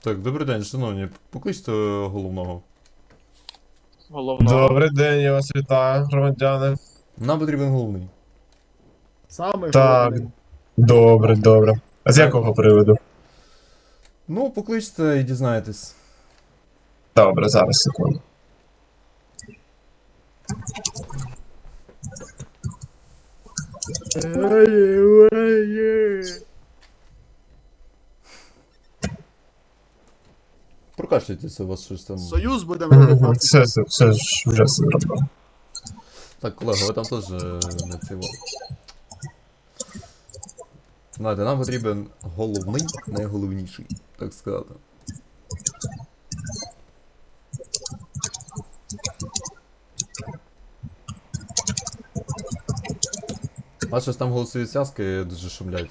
Так, добрий день, шановні. Покличте головного. Головного. Добрий день, я вас вітаю, громадяни. Нам потрібен головний. Саме Так. головне. Добре, добре. А з якого приводу? Ну, покличте і дізнаєтесь. Добре, зараз секунду. Прокашляйтеся, у вас щось там. Союз будемо робити. Все, все, все ж вже все зробив. Так, колега, ви там теж е, не цього. Знаєте, нам потрібен головний, найголовніший, так сказати. А щось там голосові зв'язки дуже шумлять.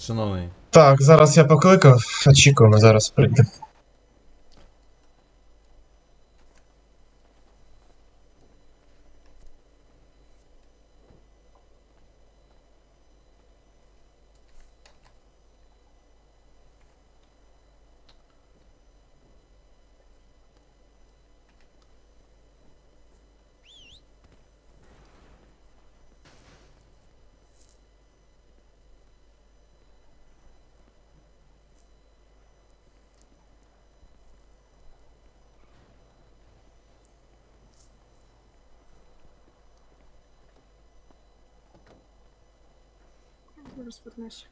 Шановний, Так, зараз я покликав, очікуємо, зараз прийде. plus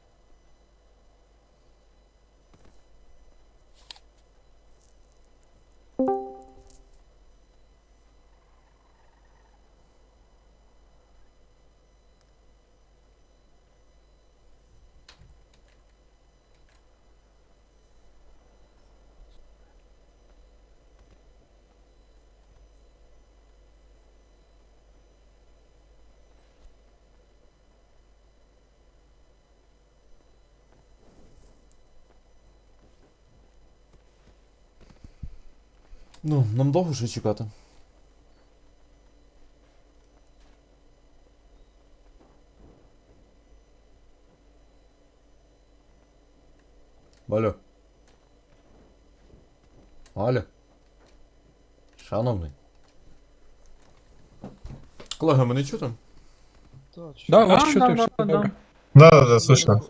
ну, нам довго ще чекати. Алло. Алло. Шановний. Колега, мене чути? Да, вас чути, все добре. Да, да, да, слышно.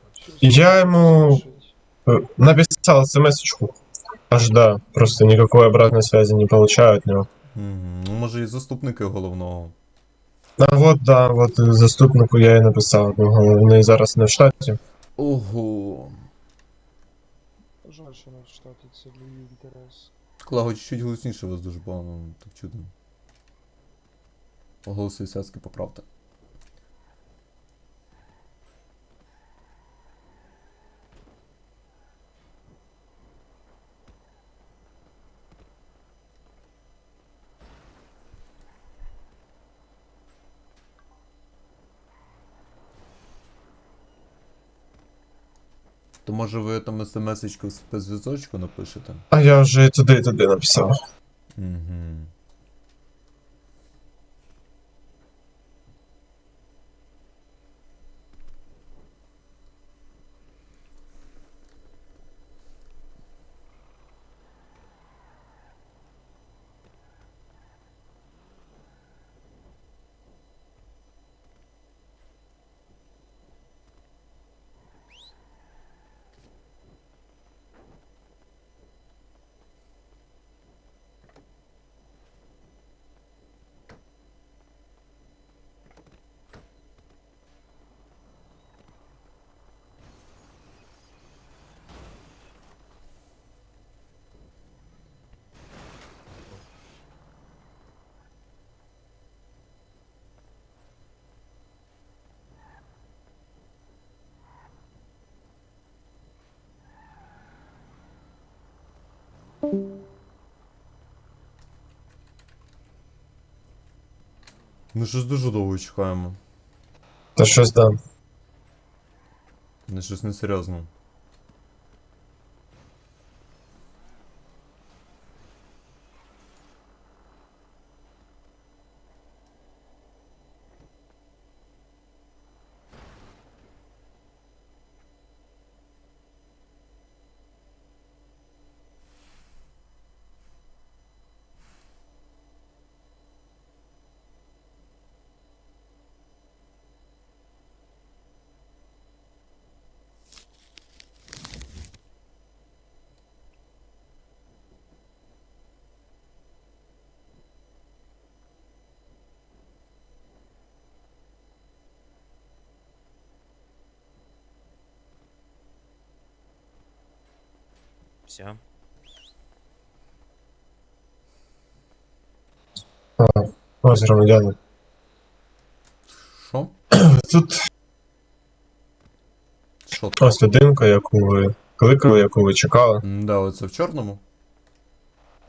Я ему э, написал смс-очку. Аж да, просто никакой обратной связи не получаю от него. Ну, може, і заступники головного. А вот, да, вот э, заступнику я і написав, бо головний зараз не в штаті. Ого. Жаль, що наш штаті це Львів інтерес. Колего, чуть-чуть голосніше вас дуже погано так чутно. Голоси зв'язки поправте. То може ви там смс-очку в спецзв'язочку напишете? А я вже і туди, і туди написав. Угу. Ну щось дуже довго чекаємо. Та щось да. Не щось несерйозно. Все. Ось громадяни. Що? Тут Що там? ось людинка, яку ви кликали, яку ви чекали. М, Да, оце в чорному?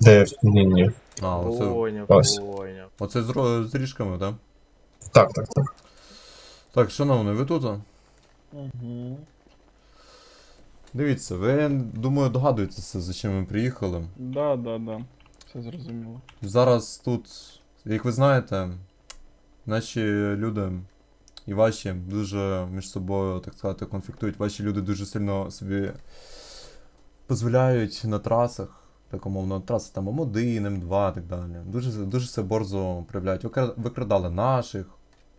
Де ні, ні. А, оце, Поняв, Ось. поняв. оце з, ро- з ріжками, так? Так, так, так. Так, шановний, ви тут? Угу. Дивіться, ви, думаю, догадуєтеся, за чим ми приїхали. Да, да, да. Все зрозуміло. Зараз тут, як ви знаєте, наші люди і ваші дуже між собою, так сказати, конфліктують. Ваші люди дуже сильно собі дозволяють на трасах, так умовно, траси там М1, М2 і так далі. Дуже, дуже все борзо проявляють. Викра- Викрадали наших,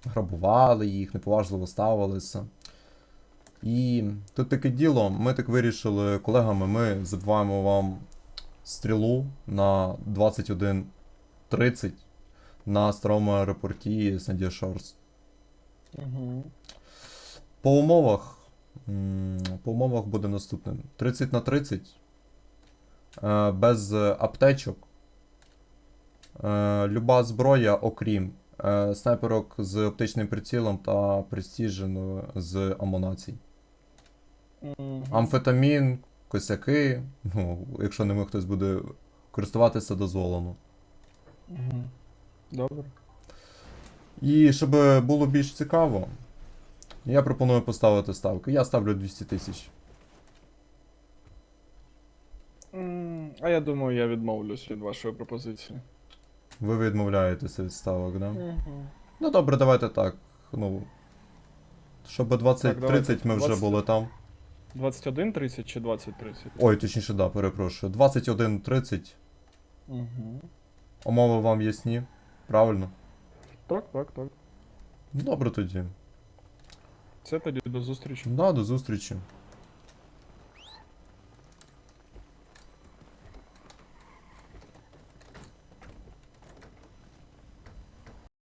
грабували їх, неповажливо ставилися. І тут таке діло, ми так вирішили колегами, ми забиваємо вам стрілу на 21.30 на старому аеропорті Сандія Шорс. Угу. По умовах. По умовах буде наступним. 30 на 30. е, Без аптечок. е, Люба зброя, окрім е, снайперок з оптичним прицілом та престіженою з амунацій. Амфетамін, косяки. Ну, якщо ними хтось буде користуватися, дозволено. Угу. Добре. І щоб було більш цікаво, я пропоную поставити ставки. Я ставлю 200 тисяч. А я думаю, я відмовлюсь від вашої пропозиції. Ви відмовляєтеся від ставок, да? Угу. Ну добре, давайте так. Ну. Щоб 20-30 ми вже 20. були там. 21.30 чи 20.30? Ой, точніше, да, перепрошую. 21.30. Угу. Умови вам ясні. Правильно? Так, так, так. Ну, Добре тоді. Це тоді до зустрічі. Да, до зустрічі.